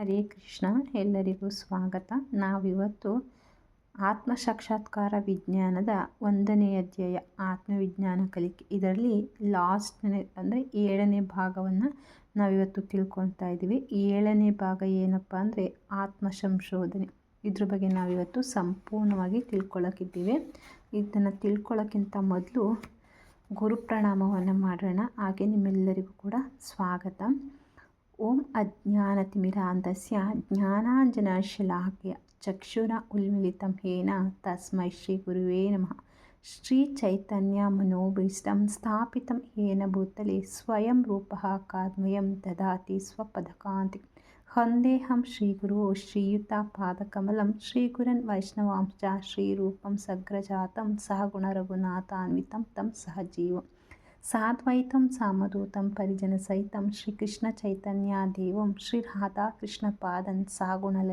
ಹರೇ ಕೃಷ್ಣ, ಎಲ್ಲರಿಗೂ ಸ್ವಾಗತ. ನಾವಿವತ್ತು ಆತ್ಮ ಸಾಕ್ಷಾತ್ಕಾರ ವಿಜ್ಞಾನದ ಒಂದನೇ ಅಧ್ಯಾಯ, ಆತ್ಮವಿಜ್ಞಾನ ಕಲಿಕೆ. ಇದರಲ್ಲಿ ಲಾಸ್ಟ್ನೇ ಅಂದರೆ ಏಳನೇ ಭಾಗವನ್ನು ನಾವಿವತ್ತು ತಿಳ್ಕೊಳ್ತಾ ಇದ್ದೀವಿ. ಏಳನೇ ಭಾಗ ಏನಪ್ಪ ಅಂದರೆ ಆತ್ಮ ಸಂಶೋಧನೆ ಇದ್ರ ಬಗ್ಗೆ ನಾವಿವತ್ತು ಸಂಪೂರ್ಣವಾಗಿ ತಿಳ್ಕೊಳ್ಳೋಕ್ಕಿದ್ದೀವಿ ಇದನ್ನು ತಿಳ್ಕೊಳ್ಳೋಕ್ಕಿಂತ ಮೊದಲು ಗುರು ಪ್ರಣಾಮವನ್ನು ಮಾಡೋಣ. ಹಾಗೆ ನಿಮ್ಮೆಲ್ಲರಿಗೂ ಕೂಡ ಸ್ವಾಗತ. ಓಂ ಅಜ್ಞಾನತಿಮಿರಾಂಧಸ್ಯ ಜ್ಞಾನಾಂಜನಶಲಾಖ್ಯ ಚಕ್ಷುರ ಉನ್ಮಿಲಿತಂ ಹೇನ ತಸ್ಮೈ ಶ್ರೀ ಗುರುವೇ ನಮಃ. ಶ್ರೀ ಚೈತನ್ಯ ಮನೋಭೀಷ್ಟಂ ಸ್ಥಾಪಿತಂ ಹೇನ ಭೂತಲೆ ಸ್ವಯಂ ರೂಪಃ ಕಾದ್ಮಯಂ ದದಾತಿ ಸ್ವಪದಕಾಂತಿ. ವಂದೇಹಂ ಶ್ರೀಗುರು ಶ್ರೀಯುತ ಪಾದಕಮಲಂ ಶ್ರೀಗುರನ್ ವೈಷ್ಣವಾಂಶ ಶ್ರೀರೂಪಂ ಸಗ್ರಜಾತಂ ಸಹ ಸಹಗುಣರಘುನಾಥಾನ್ವಿತಂ ತಂ ಸಹಜೀವಂ ಸಾದ್ವೈತಂ ಸಾಮದೂತಂ ಪರಿಜನಸಹಿತಂ ಶ್ರೀಕೃಷ್ಣಚೈತನ್ಯದೇವಂ ಚೈತನ್ಯ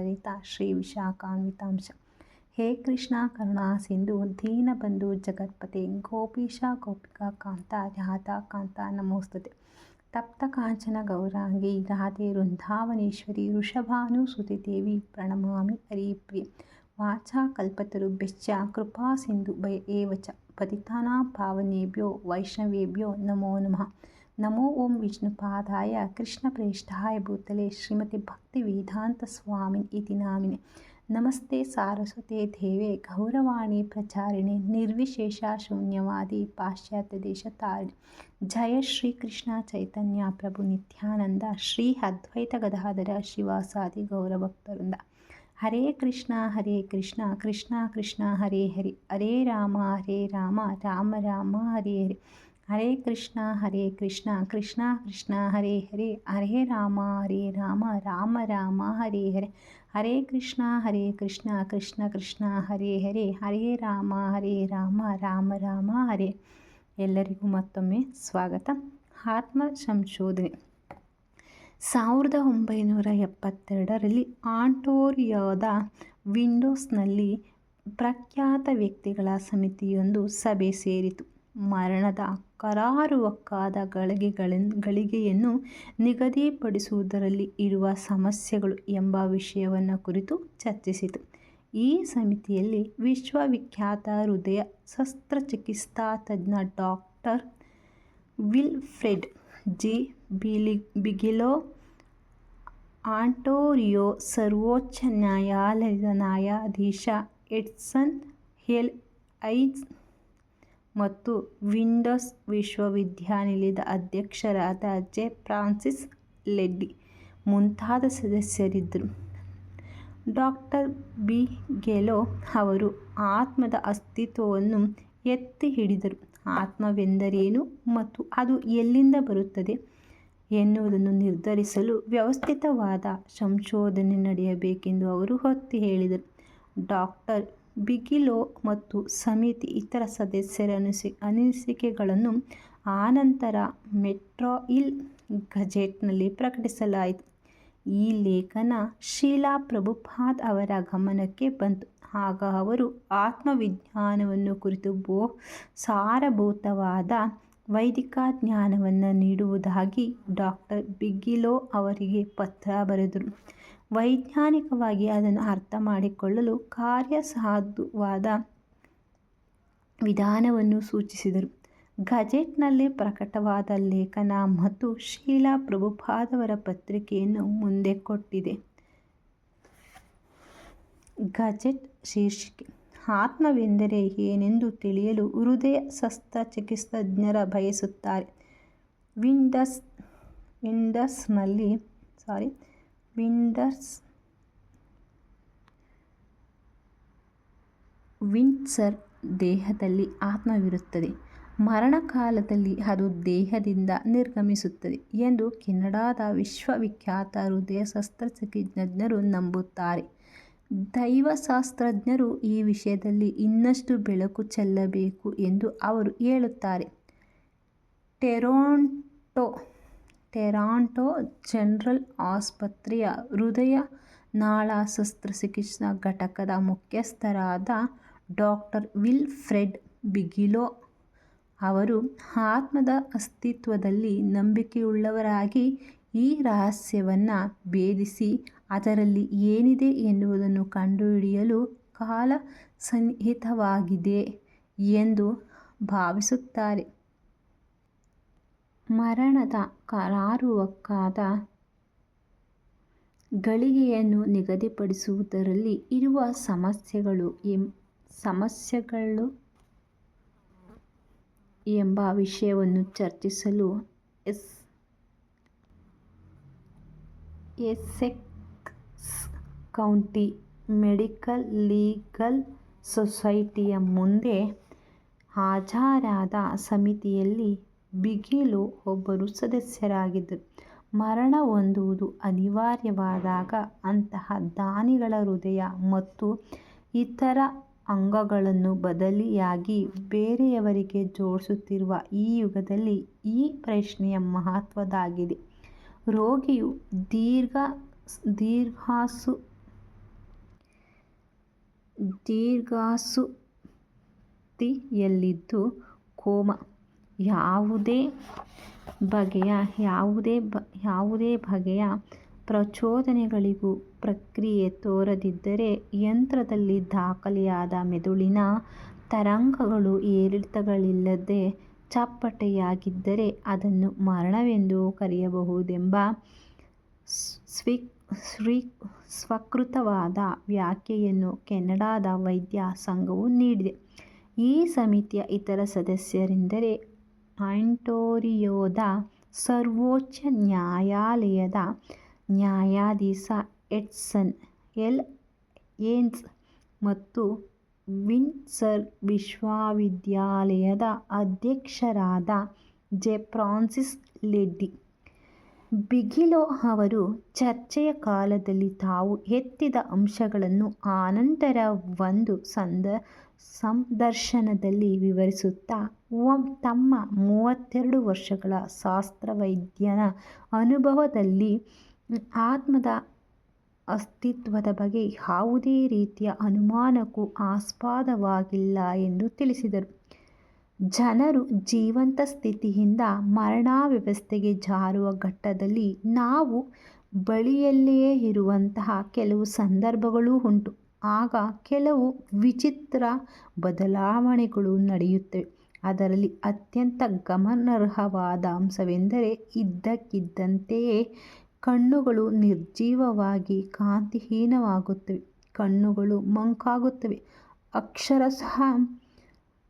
ದೇವಂ ಶ್ರೀ ವಿಶಾಖಾನ್ವಿತಾಂಶ. ಹೇ ಕೃಷ್ಣ ಕರುಣಾ ಸಿಂಧು ದೀನಬಂಧು ಜಗತ್ಪತೆ, ಗೋಪೀಶ ಗೋಪಿಕಾ ಕಾಂತ, ರಾಧಾ ಕಾಂತ ನಮೋಸ್ತುತೆ. ತಪ್ತ ಕಾಂಚನ ಗೌರಾಂಗಿ, ರಾಧೆ ವೃಂದಾವನೇಶ್ವರಿ ವೃಷಭಾನುಸುತಿ ದೇವಿ ಪ್ರಣಮಾಮಿ ಹರಿಪ್ರಿಯ ವಾಚಾ ಕಲ್ಪತರುಭ್ಯಶ್ಚ ಕೃಪಾ ಸಿಂಧು ಭಯ ಏವ ಚ ಪತಿತಾನಾಂ ಪಾವನೇಭ್ಯೋ ವೈಷ್ಣವೇಭ್ಯೋ ನಮೋ ನಮಃ ನಮೋ ಓಂ ವಿಷ್ಣುಪಾದಾಯ ಕೃಷ್ಣಪ್ರೇಷ್ಠಾಯ ಭೂತಲೆ ಶ್ರೀಮತಿ ಭಕ್ತಿ ವೇದಾಂತ ಸ್ವಾಮಿನ್ ಇತಿ ನಾಮಿನಿ ನಮಸ್ತೆ ಸಾರಸ್ವತೆ ದೇವೇ ಗೌರವಾಣಿ ಪ್ರಚಾರಿಣೆ ನಿರ್ವಿಶೇಷ ಶೂನ್ಯವಾದಿ ಪಾಶ್ಚಾತ್ಯ ದೇಶ ತಾರಿಣಿ ಜಯ ಶ್ರೀ ಕೃಷ್ಣ ಚೈತನ್ಯ ಪ್ರಭು ನಿತ್ಯಾನಂದ ಶ್ರೀ ಅದ್ವೈತ ಗದಾಧರ ಶಿವಾಸಾದಿ ಗೌರಭಕ್ತರಿಂದ ಹರೇ ಕೃಷ್ಣ ಹರೇ ಕೃಷ್ಣ ಕೃಷ್ಣ ಕೃಷ್ಣ ಹರೇ ಹರಿ ಹರೇ ರಾಮ ಹರೇ ರಾಮ ರಾಮ ರಾಮ ಹರೇ ಹರಿ ಹರೇ ಕೃಷ್ಣ ಹರೇ ಕೃಷ್ಣ ಕೃಷ್ಣ ಕೃಷ್ಣ ಹರೇ ಹರೇ ಹರೇ ರಾಮ ಹರೇ ರಾಮ ರಾಮ ರಾಮ ಹರೇ ಹರೇ ಹರೇ ಕೃಷ್ಣ ಹರೇ ಕೃಷ್ಣ ಕೃಷ್ಣ ಕೃಷ್ಣ ಹರೇ ಹರೇ ಹರೇ ರಾಮ ಹರೇ ರಾಮ ರಾಮ ರಾಮ ಹರೇ ಎಲ್ಲರಿಗೂ ಮತ್ತೊಮ್ಮೆ ಸ್ವಾಗತ ಆತ್ಮ ಸಂಶೋಧನೆ ಸಾವಿರದ ಒಂಬೈನೂರ ಎಪ್ಪತ್ತೆರಡರಲ್ಲಿ ಆಂಟೋರಿಯೋದ ವಿಂಡೋಸ್ನಲ್ಲಿ ಪ್ರಖ್ಯಾತ ವ್ಯಕ್ತಿಗಳ ಸಮಿತಿಯೊಂದು ಸಭೆ ಸೇರಿತು. ಮರಣದ ಕರಾರುವಕ್ಕಾದ ಗಳಿಗೆಯನ್ನು ನಿಗದಿಪಡಿಸುವುದರಲ್ಲಿ ಇರುವ ಸಮಸ್ಯೆಗಳು ಎಂಬ ವಿಷಯವನ್ನು ಕುರಿತು ಚರ್ಚಿಸಿತು. ಈ ಸಮಿತಿಯಲ್ಲಿ ವಿಶ್ವವಿಖ್ಯಾತ ಹೃದಯ ಶಸ್ತ್ರಚಿಕಿತ್ಸಾ ತಜ್ಞ ಡಾಕ್ಟರ್ ವಿಲ್ಫ್ರೆಡ್ ಜಿ. ಬಿಲಿ, ಬಿಗಿಲೋ ಆಂಟೋರಿಯೋ ಸರ್ವೋಚ್ಚ ನ್ಯಾಯಾಲಯದ ನ್ಯಾಯಾಧೀಶ ಎಡ್ಸನ್ ಹೆಲ್ ಐಜ್ ಮತ್ತು ವಿಂಡೋಸ್ ವಿಶ್ವವಿದ್ಯಾನಿಲಯದ ಅಧ್ಯಕ್ಷರಾದ ಜೆ. ಫ್ರಾನ್ಸಿಸ್ ಲೆಡ್ಡಿ ಮುಂತಾದ ಸದಸ್ಯರಿದ್ದರು. Doctor B. ಗೆಲೋ ಅವರು ಆತ್ಮದ ಅಸ್ತಿತ್ವವನ್ನು ಎತ್ತಿ ಹಿಡಿದರು. ಆತ್ಮವೆಂದರೇನು ಮತ್ತು ಅದು ಎಲ್ಲಿಂದ ಬರುತ್ತದೆ ಎನ್ನುವುದನ್ನು ನಿರ್ಧರಿಸಲು ವ್ಯವಸ್ಥಿತವಾದ ಸಂಶೋಧನೆ ನಡೆಯಬೇಕೆಂದು ಅವರು ಒತ್ತಿ ಹೇಳಿದರು. ಡಾಕ್ಟರ್ ಬಿಗಿಲೋ ಮತ್ತು ಸಮಿತಿ ಇತರ ಸದಸ್ಯರ ಅನಿಸಿ, ಅನಿಸಿಕೆಗಳನ್ನು ಆನಂತರ ಮೆಟ್ರಾಯಿಲ್ ಗಜೆಟ್ನಲ್ಲಿ ಪ್ರಕಟಿಸಲಾಯಿತು. ಈ ಲೇಖನ ಶೀಲಾ ಪ್ರಭುಪಾದ್ ಅವರ ಗಮನಕ್ಕೆ ಬಂತು. ಆಗ ಅವರು ಆತ್ಮವಿಜ್ಞಾನವನ್ನು ಕುರಿತು ಬೋ ಸಾರಭೂತವಾದ ವೈದಿಕ ಜ್ಞಾನವನ್ನು ನೀಡುವುದಾಗಿ ಡಾಕ್ಟರ್ ಬಿಗ್ಗಿಲೋ ಅವರಿಗೆ ಪತ್ರ ಬರೆದರು. ವೈಜ್ಞಾನಿಕವಾಗಿ ಅದನ್ನು ಅರ್ಥ ಮಾಡಿಕೊಳ್ಳಲು ಕಾರ್ಯಸಾಧುವಾದ ವಿಧಾನವನ್ನು ಸೂಚಿಸಿದರು. ಗಜೆಟ್ನಲ್ಲಿ ಪ್ರಕಟವಾದ ಲೇಖನ ಮತ್ತು ಶೀಲಾ ಪ್ರಭುಪಾದವರ ಪತ್ರಿಕೆಯನ್ನು ಮುಂದೆ ಕೊಟ್ಟಿದೆ. ಗಜೆಟ್ ಶೀರ್ಷಿಕೆ. ಆತ್ಮವೆಂದರೆ ಏನೆಂದು ತಿಳಿಯಲು ಹೃದಯ ಶಸ್ತ್ರಚಿಕಿತ್ಸಜ್ಞರ ಬಯಸುತ್ತಾರೆ. ವಿಂಡಸ್, ವಿಂಡಸ್ನಲ್ಲಿ, ಸಾರಿ ವಿಂಡರ್ಸ್ ವಿಂಡ್ಸರ್ ದೇಹದಲ್ಲಿ ಆತ್ಮವಿರುತ್ತದೆ. ಮರಣಕಾಲದಲ್ಲಿ ಅದು ದೇಹದಿಂದ ನಿರ್ಗಮಿಸುತ್ತದೆ ಎಂದು ಕೆನಡಾದ ವಿಶ್ವವಿಖ್ಯಾತ ಹೃದಯ ಶಸ್ತ್ರಚಿಕಿತ್ಸಜ್ಞರು ನಂಬುತ್ತಾರೆ. ದೈವಶಾಸ್ತ್ರಜ್ಞರು ಈ ವಿಷಯದಲ್ಲಿ ಇನ್ನಷ್ಟು ಬೆಳಕು ಚೆಲ್ಲಬೇಕು ಎಂದು ಅವರು ಹೇಳುತ್ತಾರೆ. ಟೆರೊಂಟೊ, ಟೆರಾಂಟೊ ಜನರಲ್ ಆಸ್ಪತ್ರೆಯ ಹೃದಯ ನಾಳ ಶಸ್ತ್ರಚಿಕಿತ್ಸಾ ಘಟಕದ ಮುಖ್ಯಸ್ಥರಾದ ಡಾಕ್ಟರ್ ವಿಲ್ಫ್ರೆಡ್ ಬಿಗಿಲೋ ಅವರು ಆತ್ಮದ ಅಸ್ತಿತ್ವದಲ್ಲಿ ನಂಬಿಕೆಯುಳ್ಳವರಾಗಿ ಈ ರಹಸ್ಯವನ್ನು ಭೇದಿಸಿ ಅದರಲ್ಲಿ ಏನಿದೆ ಎನ್ನುವುದನ್ನು ಕಂಡುಹಿಡಿಯಲು ಕಾಲ ಸನ್ನಿಹಿತವಾಗಿದೆ ಎಂದು ಭಾವಿಸುತ್ತಾರೆ. ಮರಣದ ಕರಾರುವಕ್ಕಾದ ಗಳಿಗೆಯನ್ನು ನಿಗದಿಪಡಿಸುವುದರಲ್ಲಿ ಇರುವ ಸಮಸ್ಯೆಗಳು ಎಂಬ ವಿಷಯವನ್ನು ಚರ್ಚಿಸಲು S Essex county medical legal ಸೊಸೈಟಿಯ ಮುಂದೆ ಹಾಜರಾದ ಸಮಿತಿಯಲ್ಲಿ ಬಿಗಿಲು ಒಬ್ಬರು ಸದಸ್ಯರಾಗಿದ್ದರು. ಮರಣ ಹೊಂದುವುದು ಅನಿವಾರ್ಯವಾದಾಗ ಅಂತಹ ದಾನಿಗಳ ಹೃದಯ ಮತ್ತು ಇತರ ಅಂಗಗಳನ್ನು ಬದಲಿಯಾಗಿ ಬೇರೆಯವರಿಗೆ ಜೋಡಿಸುತ್ತಿರುವ ಈ ಯುಗದಲ್ಲಿ ಈ ಪ್ರಶ್ನೆಯ ಮಹತ್ವದಾಗಿದೆ ರೋಗಿಯು ದೀರ್ಘಾಸುಸ್ಥಿತಿಯಲ್ಲಿದ್ದು ಕೋಮ. ಯಾವುದೇ ಬಗೆಯ ಯಾವುದೇ ಯಾವುದೇ ಬಗೆಯ ಪ್ರಚೋದನೆಗಳಿಗೂ ಪ್ರಕ್ರಿಯೆ ತೋರದಿದ್ದರೆ, ಯಂತ್ರದಲ್ಲಿ ದಾಖಲೆಯಾದ ಮೆದುಳಿನ ತರಂಗಗಳು ಏರಿಳಿತಗಳಿಲ್ಲದೆ ಚಪ್ಪಟೆಯಾಗಿದ್ದರೆ ಅದನ್ನು ಮರಣವೆಂದು ಕರೆಯಬಹುದೆಂಬ ಸ್ವೀಕೃತವಾದ ವ್ಯಾಖ್ಯೆಯನ್ನು ಕೆನಡಾದ ವೈದ್ಯ ಸಂಘವು ನೀಡಿದೆ. ಈ ಸಮಿತಿಯ ಇತರ ಸದಸ್ಯರೆಂದರೆ ಆಂಟೋರಿಯೋದ ಸರ್ವೋಚ್ಚ ನ್ಯಾಯಾಲಯದ ನ್ಯಾಯಾಧೀಶ ಎಡ್ಸನ್, ಎಲ್. ಏನ್ಸ್ ಮತ್ತು ವಿನ್ಸರ್ ವಿಶ್ವವಿದ್ಯಾಲಯದ ಅಧ್ಯಕ್ಷರಾದ ಜೆ. ಫ್ರಾನ್ಸಿಸ್ ಲೆಡ್ಡಿ. ಬಿಗೆಲೋ ಅವರು ಚರ್ಚೆಯ ಕಾಲದಲ್ಲಿ ತಾವು ಎತ್ತಿದ ಅಂಶಗಳನ್ನು ಆನಂತರ ಒಂದು ಸಂದ ಸಂದರ್ಶನದಲ್ಲಿ ವಿವರಿಸುತ್ತಾ, ತಮ್ಮ ಮೂವತ್ತೆರಡು ವರ್ಷಗಳ ಶಾಸ್ತ್ರವೈದ್ಯನ ಅನುಭವದಲ್ಲಿ ಆತ್ಮದ ಅಸ್ತಿತ್ವದ ಬಗ್ಗೆ ಯಾವುದೇ ರೀತಿಯ ಅನುಮಾನಕ್ಕೂ ಆಸ್ಪದವಾಗಿಲ್ಲ ಎಂದು ತಿಳಿಸಿದರು. ಜನರು ಜೀವಂತ ಸ್ಥಿತಿಯಿಂದ ಮರಣಾವಸ್ಥೆಗೆ ಜಾರುವ ಘಟ್ಟದಲ್ಲಿ ನಾವು ಬಳಿಯಲ್ಲಿಯೇ ಇರುವಂತಹ ಕೆಲವು ಸಂದರ್ಭಗಳೂ ಉಂಟು. ಆಗ ಕೆಲವು ವಿಚಿತ್ರ ಬದಲಾವಣೆಗಳು ನಡೆಯುತ್ತವೆ. ಅದರಲ್ಲಿ ಅತ್ಯಂತ ಗಮನಾರ್ಹವಾದ ಅಂಶವೆಂದರೆ ಇದ್ದಕ್ಕಿದ್ದಂತೆಯೇ ಕಣ್ಣುಗಳು ನಿರ್ಜೀವವಾಗಿ ಕಾಂತಿಹೀನವಾಗುತ್ತವೆ, ಕಣ್ಣುಗಳು ಮಂಕಾಗುತ್ತವೆ, ಅಕ್ಷರಶಃ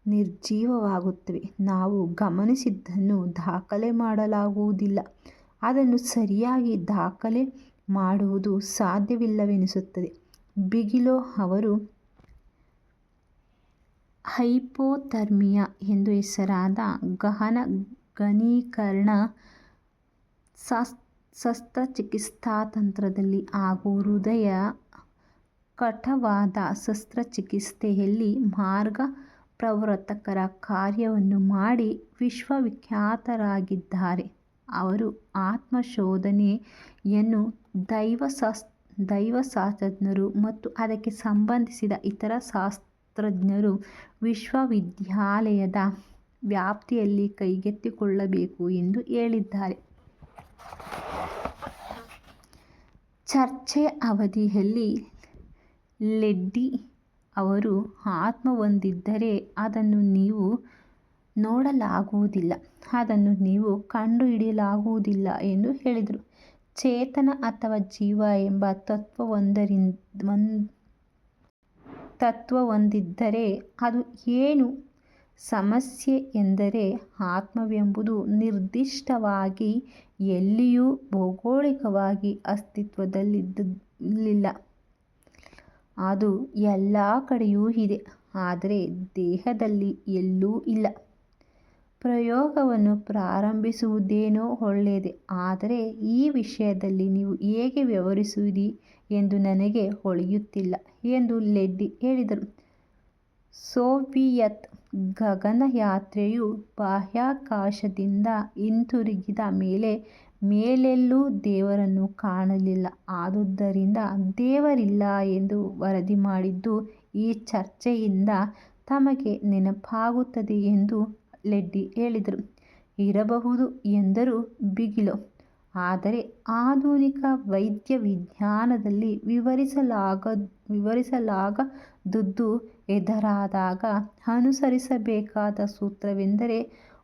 ನಿರ್ಜೀವವಾಗುತ್ತವೆ. ನಾವು ಗಮನಿಸಿದ್ದನ್ನು ದಾಖಲೆ ಮಾಡಲಾಗುವುದಿಲ್ಲ, ಅದನ್ನು ಸರಿಯಾಗಿ ದಾಖಲೆ ಮಾಡುವುದು ಸಾಧ್ಯವಿಲ್ಲವೆನಿಸುತ್ತದೆ. ಬಿಗಿಲೋ ಅವರು ಹೈಪೋಥರ್ಮಿಯಾ ಎಂದು ಹೆಸರಾದ ಗಹನ ಘನೀಕರಣ ಶಸ್ತ್ರಚಿಕಿತ್ಸಾತಂತ್ರದಲ್ಲಿ ಹಾಗೂ ಹೃದಯ ಕಠವಾದ ಶಸ್ತ್ರಚಿಕಿತ್ಸೆಯಲ್ಲಿ ಮಾರ್ಗಪ್ರವರ್ತಕರ ಕಾರ್ಯವನ್ನು ಮಾಡಿ ವಿಶ್ವವಿಖ್ಯಾತರಾಗಿದ್ದಾರೆ. ಅವರು ಆತ್ಮಶೋಧನೆಯನ್ನು ದೈವಶಾಸ್ತ್ರಜ್ಞರು ಮತ್ತು ಅದಕ್ಕೆ ಸಂಬಂಧಿಸಿದ ಇತರ ಶಾಸ್ತ್ರಜ್ಞರು ವಿಶ್ವವಿದ್ಯಾಲಯದ ವ್ಯಾಪ್ತಿಯಲ್ಲಿ ಕೈಗೆತ್ತಿಕೊಳ್ಳಬೇಕು ಎಂದು ಹೇಳಿದ್ದಾರೆ. ಚರ್ಚೆಯ ಅವಧಿಯಲ್ಲಿ ಲೆಡ್ಡಿ ಅವರು ಆತ್ಮ ಒಂದಿದ್ದರೆ ಅದನ್ನು ನೀವು ನೋಡಲಾಗುವುದಿಲ್ಲ, ಅದನ್ನು ನೀವು ಕಂಡುಹಿಡಿಯಲಾಗುವುದಿಲ್ಲ ಎಂದು ಹೇಳಿದರು. ಚೇತನ ಅಥವಾ ಜೀವ ಎಂಬ ತತ್ವವೊಂದಿದ್ದರೆ ಅದು ಏನು? ಸಮಸ್ಯೆ ಎಂದರೆ ಆತ್ಮವೆಂಬುದು ನಿರ್ದಿಷ್ಟವಾಗಿ ಎಲ್ಲಿಯೂ ಭೌಗೋಳಿಕವಾಗಿ ಅಸ್ತಿತ್ವದಲ್ಲಿಲ್ಲ. ಅದು ಎಲ್ಲ ಕಡೆಯೂ ಇದೆ, ಆದರೆ ದೇಹದಲ್ಲಿ ಎಲ್ಲೂ ಇಲ್ಲ. ಪ್ರಯೋಗವನ್ನು ಪ್ರಾರಂಭಿಸುವುದೇನೋ ಒಳ್ಳೆಯದೇ, ಆದರೆ ಈ ವಿಷಯದಲ್ಲಿ ನೀವು ಹೇಗೆ ವ್ಯವಹರಿಸುವಿರಿ ಎಂದು ನನಗೆ ಹೊಳೆಯುತ್ತಿಲ್ಲ ಎಂದು ಲೆಡ್ಡಿ ಹೇಳಿದರು. ಸೋವಿಯತ್ ಗಗನಯಾತ್ರೆಯು ಬಾಹ್ಯಾಕಾಶದಿಂದ ಹಿಂತಿರುಗಿದ ಮೇಲೆ ಮೇಲೆಲ್ಲೂ ದೇವರನ್ನು ಕಾಣಲಿಲ್ಲ, ಆದುದರಿಂದ ದೇವರಿಲ್ಲ ಎಂದು ವರದಿ ಮಾಡಿದ್ದು ಈ ಚರ್ಚೆಯಿಂದ ತಮಗೆ ನೆನಪಾಗುತ್ತದೆ ಎಂದು ಲೆಡ್ಡಿ ಹೇಳಿದರು. ಇರಬಹುದು ಎಂದರು ಬಿಗಿಲು. ಆದರೆ ಆಧುನಿಕ ವೈದ್ಯ ವಿಜ್ಞಾನದಲ್ಲಿ ವಿವರಿಸಲಾಗ ವಿವರಿಸಲಾಗದುದ್ದು ಎದುರಾದಾಗ ಅನುಸರಿಸಬೇಕಾದ ಸೂತ್ರವೆಂದರೆ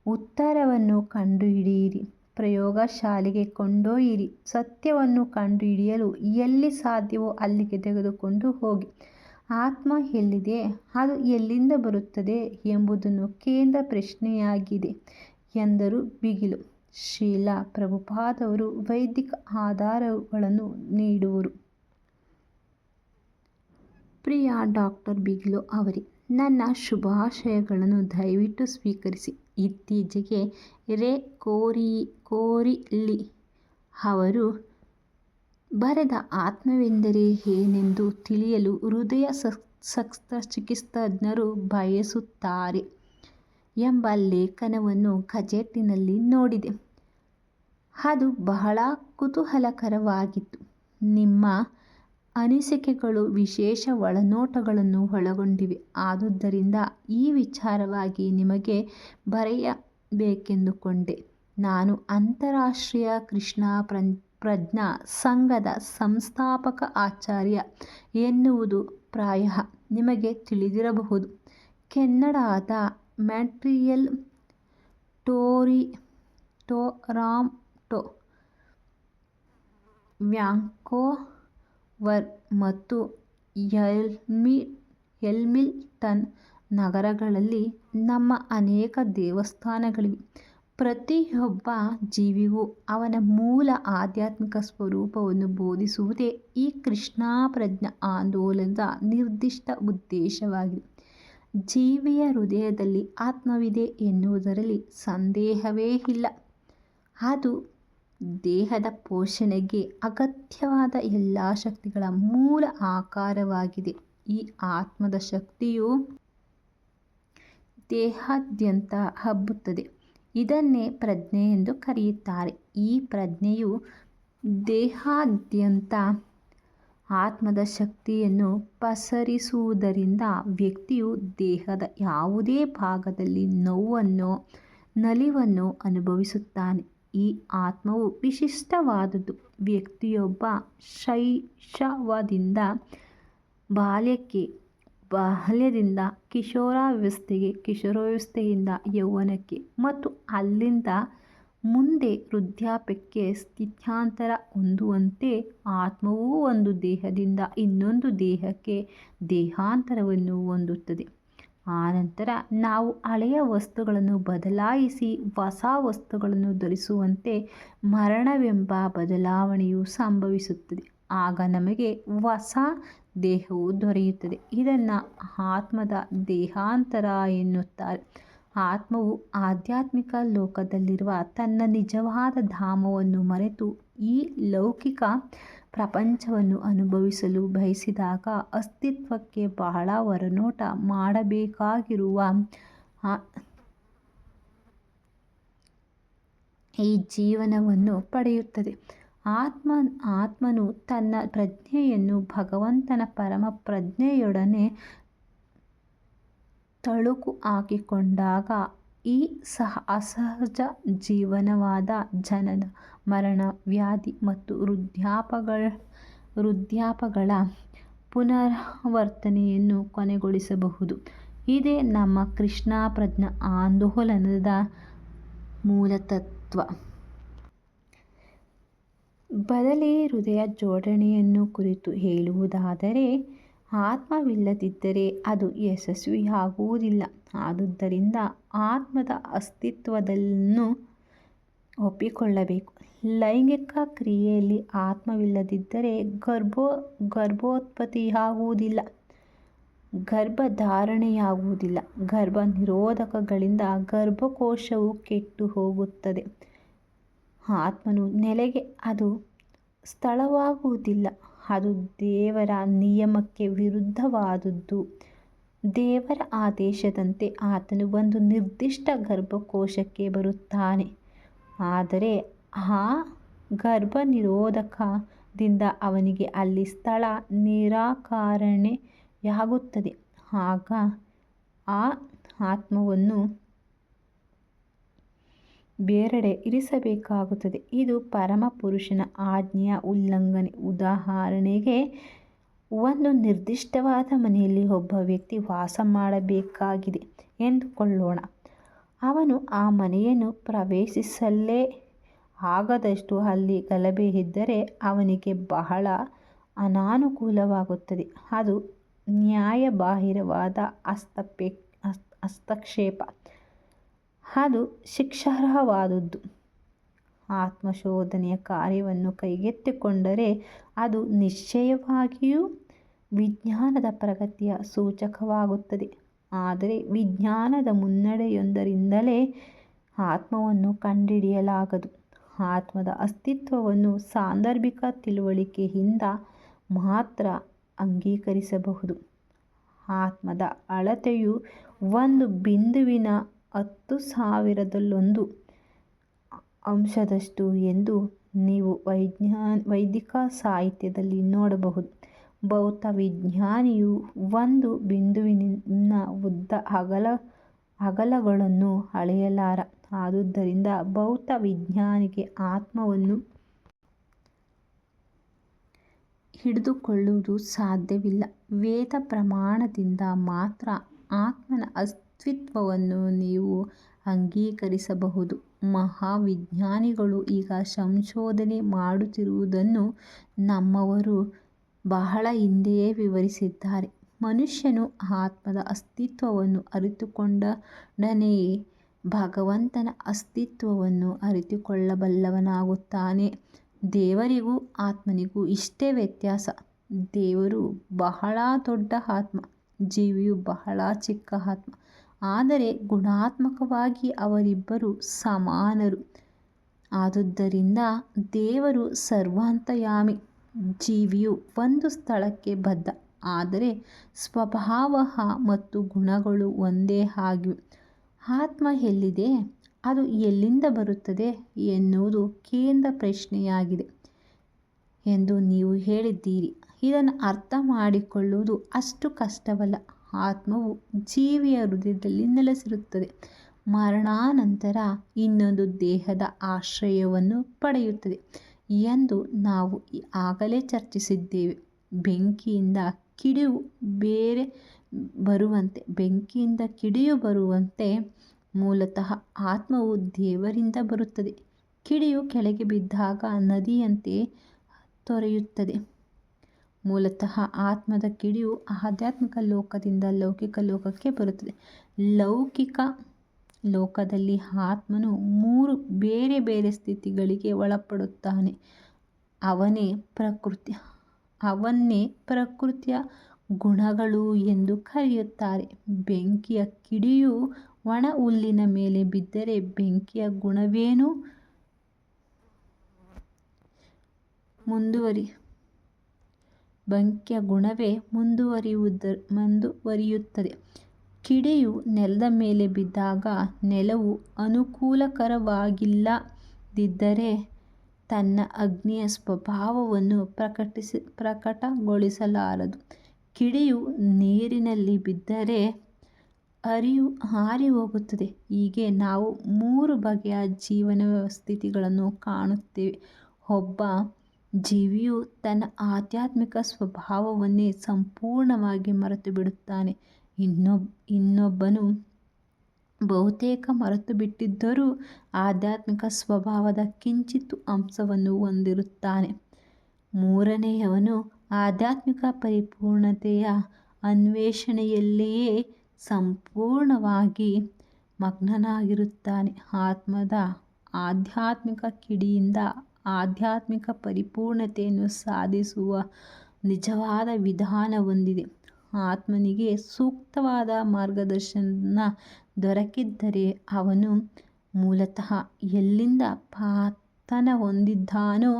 ಉತ್ತರವನ್ನು ಕಂಡುಹಿಡಿಯಿರಿ. ಪ್ರಯೋಗಶಾಲೆಗೆ ಕೊಂಡೊಯ್ಯಿರಿ. ಸತ್ಯವನ್ನು ಕಂಡುಹಿಡಿಯಲು ಎಲ್ಲಿ ಸಾಧ್ಯವೋ ಅಲ್ಲಿಗೆ ತೆಗೆದುಕೊಂಡು ಹೋಗಿ. ಆತ್ಮ ಎಲ್ಲಿದೆ, ಅದು ಎಲ್ಲಿಂದ ಬರುತ್ತದೆ ಎಂಬುದನ್ನು ಕೇಂದ್ರ ಪ್ರಶ್ನೆಯಾಗಿದೆ ಎಂದರು ಬಿಗಿಲು. ಶೀಲಾ ಪ್ರಭುಪಾದವರು ವೈದಿಕ ಆಧಾರಗಳನ್ನು ನೀಡುವರು. ಪ್ರಿಯ ಡಾಕ್ಟರ್ ಬಿಗಿಲು ಅವರೇ, ನನ್ನ ಶುಭಾಶಯಗಳನ್ನು ದಯವಿಟ್ಟು ಸ್ವೀಕರಿಸಿ. ಇತ್ತೀಚೆಗೆ ರೇ ಕೋರಿ ಕೋರಿಲಿ ಅವರು ಬರೆದ ಆತ್ಮವೆಂದರೆ ಏನೆಂದು ತಿಳಿಯಲು ಹೃದಯ ಶಸ್ತ್ರಚಿಕಿತ್ಸಕರು ಬಯಸುತ್ತಾರೆ ಎಂಬ ಲೇಖನವನ್ನು ಗಜೆಟ್ಟಿನಲ್ಲಿ ನೋಡಿದೆ. ಅದು ಬಹಳ ಕುತೂಹಲಕರವಾಗಿತ್ತು. ನಿಮ್ಮ ಅನಿಸಿಕೆಗಳು ವಿಶೇಷ ಒಳನೋಟಗಳನ್ನು ಒಳಗೊಂಡಿವೆ. ಆದುದರಿಂದ ಈ ವಿಚಾರವಾಗಿ ನಿಮಗೆ ಬರೆಯಬೇಕೆಂದುಕೊಂಡೆ. ನಾನು ಅಂತಾರಾಷ್ಟ್ರೀಯ ಕೃಷ್ಣ ಪ್ರಜ್ಞಾ ಸಂಘದ ಸಂಸ್ಥಾಪಕ ಆಚಾರ್ಯ ಎನ್ನುವುದು ಪ್ರಾಯಃ ನಿಮಗೆ ತಿಳಿದಿರಬಹುದು. ಕೆನ್ನಡಾದ ಮ್ಯಾಟ್ರಿಯಲ್ ಟೋರಿ, ಟೋ, ರಾಮ್, ಟೋ ವ್ಯಾಂಕೋವರ್ ಮತ್ತು ಎಲ್ಮಿ ಎಲ್ಮಿಲ್ಟನ್ ನಗರಗಳಲ್ಲಿ ನಮ್ಮ ಅನೇಕ ದೇವಸ್ಥಾನಗಳಿವೆ. ಪ್ರತಿಯೊಬ್ಬ ಜೀವಿಗೂ ಅವನ ಮೂಲ ಆಧ್ಯಾತ್ಮಿಕ ಸ್ವರೂಪವನ್ನು ಬೋಧಿಸುವುದೇ ಈ ಕೃಷ್ಣ ಪ್ರಜ್ಞಾ ಆಂದೋಲನದ ನಿರ್ದಿಷ್ಟ ಉದ್ದೇಶವಾಗಿದೆ. ಜೀವಿಯ ಹೃದಯದಲ್ಲಿ ಆತ್ಮವಿದೆ ಎನ್ನುವುದರಲ್ಲಿ ಸಂದೇಹವೇ ಇಲ್ಲ. ಅದು ದೇಹದ ಪೋಷಣೆಗೆ ಅಗತ್ಯವಾದ ಎಲ್ಲ ಶಕ್ತಿಗಳ ಮೂಲ ಆಕಾರವಾಗಿದೆ. ಈ ಆತ್ಮದ ಶಕ್ತಿಯು ದೇಹಾದ್ಯಂತ ಹಬ್ಬುತ್ತದೆ. ಇದನ್ನೇ ಪ್ರಜ್ಞೆ ಎಂದು ಕರೆಯುತ್ತಾರೆ. ಈ ಪ್ರಜ್ಞೆಯು ದೇಹಾದ್ಯಂತ ಆತ್ಮದ ಶಕ್ತಿಯನ್ನು ಪಸರಿಸುವುದರಿಂದ ವ್ಯಕ್ತಿಯು ದೇಹದ ಯಾವುದೇ ಭಾಗದಲ್ಲಿ ನೋವನ್ನು, ನಲಿವನ್ನು ಅನುಭವಿಸುತ್ತಾನೆ. ಈ ಆತ್ಮವು ವಿಶಿಷ್ಟವಾದುದು. ವ್ಯಕ್ತಿಯೊಬ್ಬ ಶೈಶವದಿಂದ ಬಾಲ್ಯಕ್ಕೆ ಬಾಲ್ಯದಿಂದ ಕಿಶೋರಾವಸ್ಥೆಗೆ, ಕಿಶೋರಾವಸ್ಥೆಯಿಂದ ಯೌವನಕ್ಕೆ ಮತ್ತು ಅಲ್ಲಿಂದ ಮುಂದೆ ವೃದ್ಧಾಪ್ಯಕ್ಕೆ ಸ್ಥಿತ್ಯಾಂತರ ಹೊಂದುವಂತೆ ಆತ್ಮವೂ ಒಂದು ದೇಹದಿಂದ ಇನ್ನೊಂದು ದೇಹಕ್ಕೆ ದೇಹಾಂತರವನ್ನು ಹೊಂದುತ್ತದೆ. ಆನಂತರ ನಾವು ಹಳೆಯ ವಸ್ತುಗಳನ್ನು ಬದಲಾಯಿಸಿ ಹೊಸ ವಸ್ತುಗಳನ್ನು ಧರಿಸುವಂತೆ ಮರಣವೆಂಬ ಬದಲಾವಣೆಯು ಸಂಭವಿಸುತ್ತದೆ. ಆಗ ನಮಗೆ ಹೊಸ ದೇಹವು ದೊರೆಯುತ್ತದೆ. ಇದನ್ನು ಆತ್ಮದ ದೇಹಾಂತರ ಎನ್ನುತ್ತಾರೆ. ಆತ್ಮವು ಆಧ್ಯಾತ್ಮಿಕ ಲೋಕದಲ್ಲಿರುವ ತನ್ನ ನಿಜವಾದ ಧಾಮವನ್ನು ಮರೆತು ಈ ಲೌಕಿಕ ಪ್ರಪಂಚವನ್ನು ಅನುಭವಿಸಲು ಬಯಸಿದಾಗ ಅಸ್ತಿತ್ವಕ್ಕೆ ಬಹಳ ಹೊರನೋಟ ಮಾಡಬೇಕಾಗಿರುವ ಈ ಜೀವನವನ್ನು ಪಡೆಯುತ್ತದೆ. ಆತ್ಮ, ಆತ್ಮನು ತನ್ನ ಪ್ರಜ್ಞೆಯನ್ನು ಭಗವಂತನ ಪರಮ ಪ್ರಜ್ಞೆಯೊಡನೆ ತಳುಕು ಹಾಕಿಕೊಂಡಾಗ ಈ ಸಹ ಅಸಹಜ ಜೀವನವಾದ ಜನನ, ಮರಣ, ವ್ಯಾಧಿ ಮತ್ತು ವೃದ್ಧಾಪಗಳ ವೃದ್ಧಾಪಗಳ ಪುನರಾವರ್ತನೆಯನ್ನು ಕೊನೆಗೊಳಿಸಬಹುದು. ಇದೇ ನಮ್ಮ ಕೃಷ್ಣ ಪ್ರಜ್ಞಾ ಆಂದೋಲನದ ಮೂಲತತ್ವ. ಬದಲಿ ಹೃದಯ ಜೋಡಣೆಯನ್ನು ಕುರಿತು ಹೇಳುವುದಾದರೆ, ಆತ್ಮವಿಲ್ಲದಿದ್ದರೆ ಅದು ಯಶಸ್ವಿಯಾಗುವುದಿಲ್ಲ. ಆದುದರಿಂದ ಆತ್ಮದ ಅಸ್ತಿತ್ವವನ್ನು ಒಪ್ಪಿಕೊಳ್ಳಬೇಕು. ಲೈಂಗಿಕ ಕ್ರಿಯೆಯಲ್ಲಿ ಆತ್ಮವಿಲ್ಲದಿದ್ದರೆ ಗರ್ಭೋ, ಗರ್ಭೋತ್ಪತ್ತಿಯಾಗುವುದಿಲ್ಲ. ಗರ್ಭಧಾರಣೆಯಾಗುವುದಿಲ್ಲ. ಗರ್ಭ ನಿರೋಧಕಗಳಿಂದ ಗರ್ಭಕೋಶವು ಕೆಟ್ಟು ಹೋಗುತ್ತದೆ. ಆತ್ಮನು ನೆಲೆಗೆ ಅದು ಸ್ಥಳವಾಗುವುದಿಲ್ಲ. ಅದು ದೇವರ ನಿಯಮಕ್ಕೆ ವಿರುದ್ಧವಾದದ್ದು. ದೇವರ ಆದೇಶದಂತೆ ಆತನು ಒಂದು ನಿರ್ದಿಷ್ಟ ಗರ್ಭಕೋಶಕ್ಕೆ ಬರುತ್ತಾನೆ. ಆದರೆ ಆ ಗರ್ಭ ನಿರೋಧಕದಿಂದ ಅವನಿಗೆ ಅಲ್ಲಿ ಸ್ಥಳ ನಿರಾಕರಣೆಯಾಗುತ್ತದೆ. ಆಗ ಆ ಆತ್ಮವನ್ನು ಬೇರೆಡೆ ಇರಿಸಬೇಕಾಗುತ್ತದೆ. ಇದು ಪರಮಪುರುಷನ ಆಜ್ಞೆಯ ಉಲ್ಲಂಘನೆ. ಉದಾಹರಣೆಗೆ, ಒಂದು ನಿರ್ದಿಷ್ಟವಾದ ಮನೆಯಲ್ಲಿ ಒಬ್ಬ ವ್ಯಕ್ತಿ ವಾಸ ಮಾಡಬೇಕಾಗಿದೆ ಎಂದುಕೊಳ್ಳೋಣ. ಅವನು ಆ ಮನೆಯನ್ನು ಪ್ರವೇಶಿಸಲೇ ಆಗದಷ್ಟು ಅಲ್ಲಿ ಗಲಭೆ ಇದ್ದರೆ ಅವನಿಗೆ ಬಹಳ ಅನಾನುಕೂಲವಾಗುತ್ತದೆ. ಅದು ನ್ಯಾಯಬಾಹಿರವಾದ ಹಸ್ತಪೇ ಹಸ್ತಕ್ಷೇಪ. ಅದು ಶಿಕ್ಷಾರ್ಹವಾದದ್ದು. ಆತ್ಮಶೋಧನೆಯ ಕಾರ್ಯವನ್ನು ಕೈಗೆತ್ತಿಕೊಂಡರೆ ಅದು ನಿಶ್ಚಯವಾಗಿಯೂ ವಿಜ್ಞಾನದ ಪ್ರಗತಿಯ ಸೂಚಕವಾಗುತ್ತದೆ. ಆದರೆ ವಿಜ್ಞಾನದ ಮುನ್ನಡೆಯೊಂದರಿಂದಲೇ ಆತ್ಮವನ್ನು ಕಂಡಿಡಿಯಲಾಗದು ಆತ್ಮದ ಅಸ್ತಿತ್ವವನ್ನು ಸಾಂದರ್ಭಿಕ ತಿಳುವಳಿಕೆಯಿಂದ ಮಾತ್ರ ಅಂಗೀಕರಿಸಬಹುದು. ಆತ್ಮದ ಅಳತೆಯು ಒಂದು ಬಿಂದುವಿನ ಹತ್ತು ಸಾವಿರದಲ್ಲೊಂದು ಅಂಶದಷ್ಟು ಎಂದು ನೀವು ವೈಜ್ಞಾನ ವೈದಿಕ ಸಾಹಿತ್ಯದಲ್ಲಿ ನೋಡಬಹುದು. ಭೌತ ವಿಜ್ಞಾನಿಯು ಒಂದು ಬಿಂದುವಿನ ಉದ್ದ ಅಗಲ, ಅಗಲಗಳನ್ನು ಅಳೆಯಲಾರ. ಆದುದರಿಂದ ಭೌತ ವಿಜ್ಞಾನಿಗೆ ಆತ್ಮವನ್ನು ಹಿಡಿದುಕೊಳ್ಳುವುದು ಸಾಧ್ಯವಿಲ್ಲ. ವೇದ ಪ್ರಮಾಣದಿಂದ ಮಾತ್ರ ಆತ್ಮನ ಅಸ್ತಿತ್ವವನ್ನು ನೀವು ಅಂಗೀಕರಿಸಬಹುದು. ಮಹಾವಿಜ್ಞಾನಿಗಳು ಈಗ ಸಂಶೋಧನೆ ಮಾಡುತ್ತಿರುವುದನ್ನು ನಮ್ಮವರು ಬಹಳ ಹಿಂದೆಯೇ ವಿವರಿಸಿದ್ದಾರೆ. ಮನುಷ್ಯನು ಆತ್ಮದ ಅಸ್ತಿತ್ವವನ್ನು ಅರಿತುಕೊಂಡೊಡನೆಯೇ ಭಗವಂತನ ಅಸ್ತಿತ್ವವನ್ನು ಅರಿತುಕೊಳ್ಳಬಲ್ಲವನಾಗುತ್ತಾನೆ. ದೇವರಿಗೂ ಆತ್ಮನಿಗೂ ಇಷ್ಟೇ ವ್ಯತ್ಯಾಸ. ದೇವರು ಬಹಳ ದೊಡ್ಡ ಆತ್ಮ, ಜೀವಿಯು ಬಹಳ ಚಿಕ್ಕ ಆತ್ಮ. ಆದರೆ ಗುಣಾತ್ಮಕವಾಗಿ ಅವರಿಬ್ಬರು ಸಮಾನರು. ಆದುದರಿಂದ ದೇವರು ಸರ್ವಾಂತಯಾಮಿ, ಜೀವಿಯು ಒಂದು ಸ್ಥಳಕ್ಕೆ ಬದ್ಧ. ಆದರೆ ಸ್ವಭಾವ ಮತ್ತು ಗುಣಗಳು ಒಂದೇ ಆಗಿವೆ. ಆತ್ಮ ಎಲ್ಲಿದೆ? ಅದು ಎಲ್ಲಿಂದ ಬರುತ್ತದೆ ಎನ್ನುವುದು ಕೇಂದ್ರ ಪ್ರಶ್ನೆಯಾಗಿದೆ ಎಂದು ನೀವು ಹೇಳಿದ್ದೀರಿ. ಇದನ್ನು ಅರ್ಥ ಮಾಡಿಕೊಳ್ಳುವುದು ಅಷ್ಟು ಕಷ್ಟವಲ್ಲ. ಆತ್ಮವು ಜೀವಿಯ ಹೃದಯದಲ್ಲಿ ನೆಲೆಸಿರುತ್ತದೆ. ಮರಣಾನಂತರ ಇನ್ನೊಂದು ದೇಹದ ಆಶ್ರಯವನ್ನು ಪಡೆಯುತ್ತದೆ ಎಂದು ನಾವು ಆಗಲೇ ಚರ್ಚಿಸಿದ್ದೇವೆ. ಬೆಂಕಿಯಿಂದ ಕಿಡಿಯು ಬೇರೆ ಬರುವಂತೆ, ಬೆಂಕಿಯಿಂದ ಕಿಡಿಯು ಬರುವಂತೆ ಮೂಲತಃ ಆತ್ಮವು ದೇವರಿಂದ ಬರುತ್ತದೆ. ಕಿಡಿಯು ಕೆಳಗೆ ಬಿದ್ದಾಗ ನದಿಯಂತೆ ತೊರೆಯುತ್ತದೆ. ಮೂಲತಃ ಆತ್ಮದ ಕಿಡಿಯು ಆಧ್ಯಾತ್ಮಿಕ ಲೋಕದಿಂದ ಲೌಕಿಕ ಲೋಕಕ್ಕೆ ಬರುತ್ತದೆ. ಲೌಕಿಕ ಲೋಕದಲ್ಲಿ ಆತ್ಮನು ಮೂರು ಬೇರೆ ಬೇರೆ ಸ್ಥಿತಿಗಳಿಗೆ ಒಳಪಡುತ್ತಾನೆ. ಅವನೇ ಪ್ರಕೃತಿ ಅವನ್ನೇ ಪ್ರಕೃತಿಯ ಗುಣಗಳು ಎಂದು ಕರೆಯುತ್ತಾರೆ. ಬೆಂಕಿಯ ಕಿಡಿಯು ಒಣ ಹುಲ್ಲಿನ ಮೇಲೆ ಬಿದ್ದರೆ ಬೆಂಕಿಯ ಗುಣವೇನು? ಮುಂದುವರಿ. ಬೆಂಕಿಯ ಗುಣವೇ ಮುಂದುವರಿಯುವುದ ಮುಂದುವರಿಯುತ್ತದೆ. ಕಿಡಿಯು ನೆಲದ ಮೇಲೆ ಬಿದ್ದಾಗ ನೆಲವು ಅನುಕೂಲಕರವಾಗಿಲ್ಲದಿದ್ದರೆ ತನ್ನ ಅಗ್ನಿಯ ಸ್ವಭಾವವನ್ನು ಪ್ರಕಟಿಸಿ, ಪ್ರಕಟಗೊಳಿಸಲಾರದು. ಕಿಡಿಯು ನೀರಿನಲ್ಲಿ ಬಿದ್ದರೆ ಅರಿವು ಹಾರಿಹೋಗುತ್ತದೆ. ಹೀಗೆ ನಾವು ಮೂರು ಬಗೆಯ ಜೀವನ ಸ್ಥಿತಿಗಳನ್ನು ಕಾಣುತ್ತೇವೆ. ಒಬ್ಬ ಜೀವಿಯು ತನ್ನ ಆಧ್ಯಾತ್ಮಿಕ ಸ್ವಭಾವವನ್ನೇ ಸಂಪೂರ್ಣವಾಗಿ ಮರೆತುಬಿಡುತ್ತಾನೆ. ಇನ್ನೊಬ್, ಇನ್ನೊಬ್ಬನು ಬಹುತೇಕ ಮರೆತುಬಿಟ್ಟಿದ್ದರೂ ಆಧ್ಯಾತ್ಮಿಕ ಸ್ವಭಾವದ ಕಿಂಚಿತ್ ಅಂಶವನ್ನು ಹೊಂದಿರುತ್ತಾನೆ. ಮೂರನೆಯವನು ಆಧ್ಯಾತ್ಮಿಕ ಪರಿಪೂರ್ಣತೆಯ ಅನ್ವೇಷಣೆಯಲ್ಲಿಯೇ ಸಂಪೂರ್ಣವಾಗಿ ಮಗ್ನನಾಗಿರುತ್ತಾನೆ. ಆತ್ಮದ ಆಧ್ಯಾತ್ಮಿಕ ಕಿಡಿಯಿಂದ ಆಧ್ಯಾತ್ಮಿಕ ಪರಿಪೂರ್ಣತೆಯನ್ನು ಸಾಧಿಸುವ ನಿಜವಾದ ವಿಧಾನವೊಂದಿದೆ ಆತ್ಮನಿಗೆ ಸೂಕ್ತವಾದ ಮಾರ್ಗದರ್ಶನ ದೊರಕಿದ್ದರೆ ಅವನು ಮೂಲತಃ ಎಲ್ಲಿಂದ ಪಾತನ ಹೊಂದಿದ್ದಾನೋ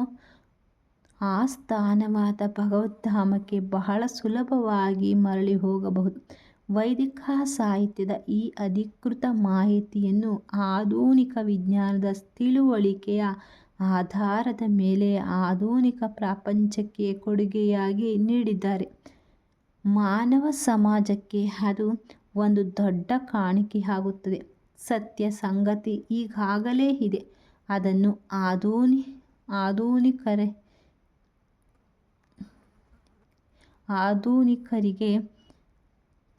ಆ ಸ್ಥಾನವಾದ ಭಗವದ್ಧಾಮಕ್ಕೆ ಬಹಳ ಸುಲಭವಾಗಿ ಮರಳಿ ಹೋಗಬಹುದು. ವೈದಿಕ ಸಾಹಿತ್ಯದ ಈ ಅಧಿಕೃತ ಮಾಹಿತಿಯನ್ನು ಆಧುನಿಕ ವಿಜ್ಞಾನದ ತಿಳುವಳಿಕೆಯ ಆಧಾರದ ಮೇಲೆ ಆಧುನಿಕ ಪ್ರಪಂಚಕ್ಕೆ ಕೊಡುಗೆಯಾಗಿ ನೀಡಿದ್ದಾರೆ. ಮಾನವ ಸಮಾಜಕ್ಕೆ ಅದು ಒಂದು ದೊಡ್ಡ ಕಾಣಿಕೆಯಾಗುತ್ತದೆ ಸತ್ಯ ಸಂಗತಿ ಈಗಾಗಲೇ ಇದೆ. ಅದನ್ನು ಆಧುನಿ, ಆಧುನಿಕರೇ, ಆಧುನಿಕರಿಗೆ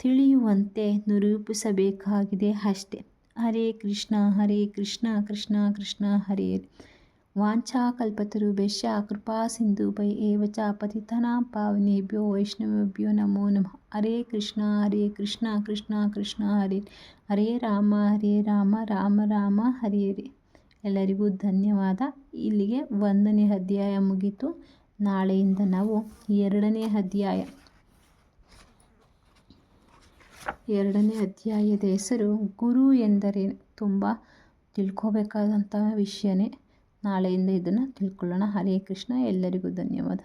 ತಿಳಿಯುವಂತೆ ನಿರೂಪಿಸಬೇಕಾಗಿದೆ ಅಷ್ಟೆ. ಹರೇ ಕೃಷ್ಣ ಹರೇ ಕೃಷ್ಣ ಕೃಷ್ಣ ಕೃಷ್ಣ, ಹರೇ ವಾಂಛಾಕಲ್ಪತರುಭ್ಯಶ್ಚ ಕೃಪಾ ಸಿಂಧುಭ್ಯ ಏವ ಚ ಪತಿತಾನಾಂ ಪಾವನೇಭ್ಯೋ ವೈಷ್ಣವೇಭ್ಯೋ ನಮೋ ನಮಃ ಹರೇ ಕೃಷ್ಣ ಹರೇ ಕೃಷ್ಣ ಕೃಷ್ಣ ಕೃಷ್ಣ ಹರೇ ಹರೇ ರಾಮ ಹರೇ ರಾಮ ರಾಮ ರಾಮ ಹರೇ ಹರೇ ಎಲ್ಲರಿಗೂ ಧನ್ಯವಾದ. ಇಲ್ಲಿಗೆ ಒಂದನೇ ಅಧ್ಯಾಯ ಮುಗೀತು. ನಾಳೆಯಿಂದ ನಾವು ಎರಡನೇ ಅಧ್ಯಾಯ. ಎರಡನೇ ಅಧ್ಯಾಯದ ಹೆಸರು ಗುರು ಎಂದರೆ ತುಂಬ ತಿಳ್ಕೋಬೇಕಾದಂತಹ ವಿಷಯನೇ. ನಾಳೆಯಿಂದ ಇದನ್ನು ತಿಳ್ಕೊಳ್ಳೋಣ. ಹರೇ ಕೃಷ್ಣ ಎಲ್ಲರಿಗೂ ಧನ್ಯವಾದ.